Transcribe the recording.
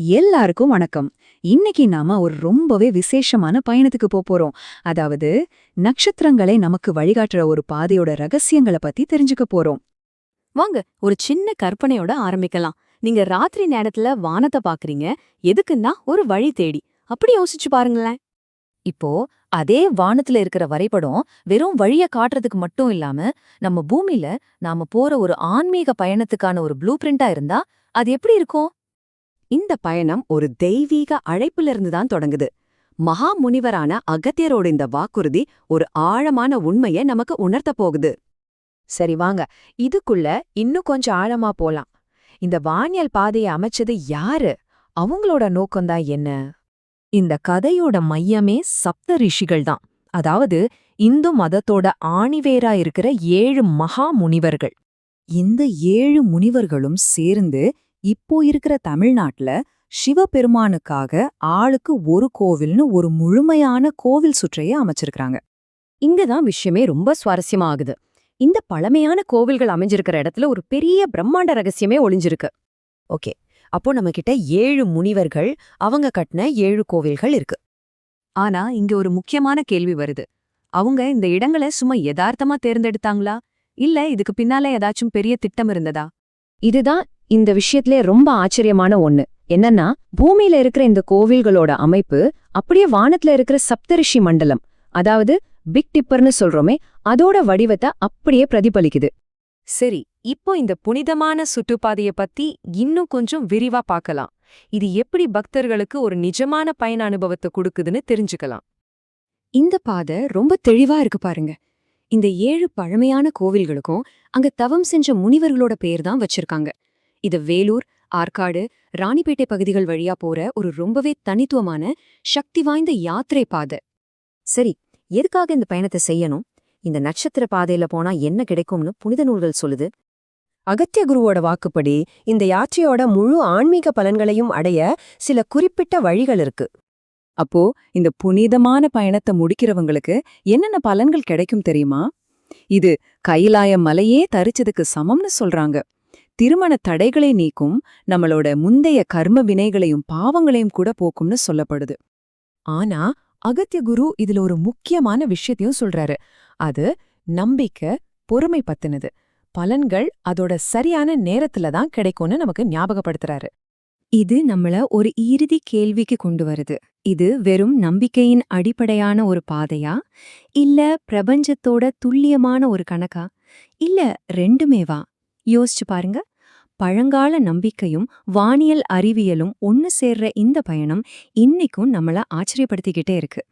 எல்லாருக்கும் வணக்கம். இன்னைக்கு நாம ஒரு ரொம்பவே விசேஷமான பயணத்துக்கு போறோம். அதாவது நட்சத்திரங்களை நமக்கு வழிகாட்டுற ஒரு பாதையோட ரகசியங்களை பத்தி தெரிஞ்சுக்க போறோம். வாங்க ஒரு சின்ன கற்பனையோட ஆரம்பிக்கலாம். நீங்க ராத்திரி நேரத்துல வானத்தை பாக்குறீங்க. எதுக்குன்னா ஒரு வழி தேடி. அப்படி யோசிச்சு பாருங்களேன். இப்போ அதே வானத்துல இருக்கிற வரைபடம் வெறும் வழிய காட்டுறதுக்கு மட்டும் இல்லாம நம்ம பூமியில நாம போற ஒரு ஆன்மீக பயணத்துக்கான ஒரு ப்ளூ பிரிண்டா இருந்தா அது எப்படி இருக்கும்? இந்த பயணம் ஒரு தெய்வீக அழைப்பிலிருந்து தான் தொடங்குது. மகா முனிவரான அகத்தியரோட இந்த வாக்குறுதி ஒரு ஆழமான உண்மைய நமக்கு உணர்த்த போகுது. சரி வாங்க. இதுக்குள்ள இன்னும் கொஞ்சம் ஆழமா போலாம். இந்த வானியல் பாதையை அமைச்சது யாரு? அவங்களோட நோக்கம்தான் என்ன? இந்த கதையோட மையமே சப்த ரிஷிகள் தான். அதாவது இந்து மதத்தோட ஆணிவேரா இருக்கிற ஏழு மகா முனிவர்கள். இந்த ஏழு முனிவர்களும் சேர்ந்து இப்போ இருக்கிற தமிழ்நாட்டுல சிவபெருமானுக்காக ஆளுக்கு ஒரு கோவில்னு ஒரு முழுமையான கோவில் சுற்றைய அமைச்சிருக்கிறாங்க. இங்கதான் விஷயமே ரொம்ப சுவாரஸ்யமா ஆகுது இந்த பழமையான கோவில்கள் அமைஞ்சிருக்கிற இடத்துல ஒரு பெரிய பிரம்மாண்ட ரகசியமே ஒளிஞ்சிருக்கு. ஓகே அப்போ நம்ம கிட்ட ஏழு முனிவர்கள் அவங்க கட்டின ஏழு கோவில்கள் இருக்கு. ஆனா இங்க ஒரு முக்கியமான கேள்வி வருது. அவங்க இந்த இடங்களை சும்மா யதார்த்தமா தேர்ந்தெடுத்தாங்களா? இல்ல இதுக்கு பின்னால ஏதாச்சும் பெரிய திட்டம் இருந்ததா? இதுதான் இந்த விஷயத்திலே ரொம்ப ஆச்சரியமான ஒண்ணு. என்னன்னா பூமியில இருக்கிற இந்த கோவில்களோட அமைப்பு அப்படியே வானத்துல இருக்கிற சப்தரிஷி மண்டலம் அதாவது பிக் டிப்பர்னு சொல்றோமே அதோட வடிவத்தை அப்படியே பிரதிபலிக்குது. சரி இப்போ இந்த புனிதமான சுற்றுப்பாதையை பத்தி இன்னும் கொஞ்சம் விரிவா பார்க்கலாம். இது எப்படி பக்தர்களுக்கு ஒரு நிஜமான பயண அனுபவத்தை கொடுக்குதுன்னு தெரிஞ்சுக்கலாம். இந்த பாதை ரொம்ப தெளிவா இருக்கு பாருங்க. இந்த ஏழு பழமையான கோவில்களுக்கும் அங்க தவம் செஞ்ச முனிவர்களோட பேர் தான் வச்சிருக்காங்க. இது வேலூர் ஆற்காடு ராணிப்பேட்டை பகுதிகள் வழியா போற ஒரு ரொம்பவே தனித்துவமான சக்தி வாய்ந்த யாத்திரை பாதை. சரி எதுக்காக இந்த பயணத்தை செய்யணும்? இந்த நட்சத்திர பாதையில போனா என்ன கிடைக்கும்னு புனித நூல்கள் சொல்லுது. அகத்திய குருவோட வாக்குப்படி இந்த யாத்திரையோட முழு ஆன்மீக பலன்களையும் அடைய சில குறிப்பிட்ட வழிகள் இருக்கு. அப்போ இந்த புனிதமான பயணத்தை முடிக்கிறவங்களுக்கு என்னென்ன பலன்கள் கிடைக்கும் தெரியுமா? இது கைலாய மலையே தரிச்சதுக்கு சமம்னு சொல்றாங்க. திருமண தடைகளை நீக்கும் நம்மளோட முந்தைய கர்ம வினைகளையும் பாவங்களையும் கூட போக்கும்னு சொல்லப்படுது. ஆனா அகத்திய குரு இதுல ஒரு முக்கியமான விஷயத்தையும் சொல்றாரு. அது நம்பிக்கை பொறுமை பத்தினது. பலன்கள் அதோட சரியான நேரத்துல தான் கிடைக்கும்னு நமக்கு ஞாபகப்படுத்துறாரு. இது நம்மள ஒரு இறுதி கேள்விக்கு கொண்டு வருது. இது வெறும் நம்பிக்கையின் அடிப்படையான ஒரு பாதையா? இல்ல பிரபஞ்சத்தோட துல்லியமான ஒரு கணக்கா? இல்ல ரெண்டுமேவா? யோசிச்சு பாருங்க. பழங்கால நம்பிக்கையும் வானியல் அறிவியலும் ஒன்னு சேர்ற இந்த பயணம் இன்னைக்கும் நம்மள ஆச்சரியப்படுத்திக்கிட்டே இருக்கு.